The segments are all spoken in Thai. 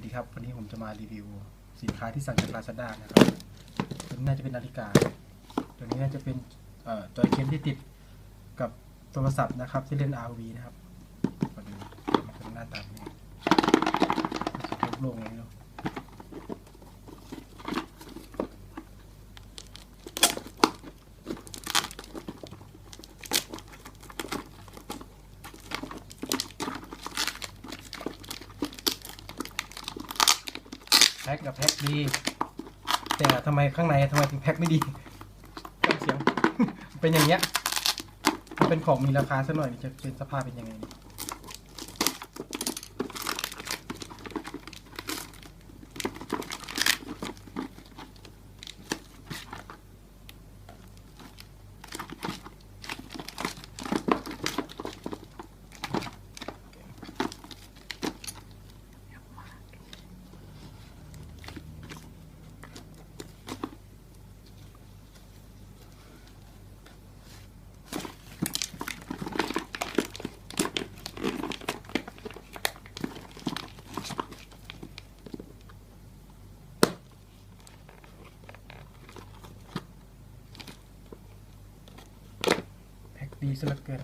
สวัสดีครับ วันนี้ผมจะมารีวิวสินค้าที่สั่งจาก Lazada นะครับตัวนี้น่าจะเป็นนาฬิกา ตัวนี้น่าจะเป็นจอยเข็มที่ติดกับโทรศัพท์นะครับที่เล่น RV นะครับมาดูมันเป็นหน้าตาแบบนี้โล่งเลยเนาะแพ็คกับแพ็คดี แต่ทำไมข้างในทำไมถึงแพ็คไม่ดีฟังเสียง เป็นอย่างเงี้ยมันเป็นของมีราคาซะหน่อยนี่จะเป็นสภาพเป็นยังไง ดีซะเหลือเกิน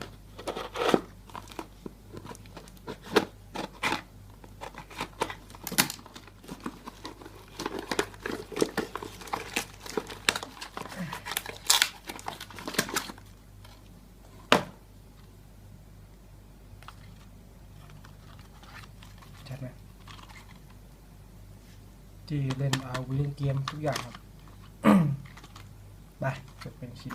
ชัดไหมที่เล่นเอาเล่นเกมทุกอย่างครับ ไปเกิดเป็นคลิป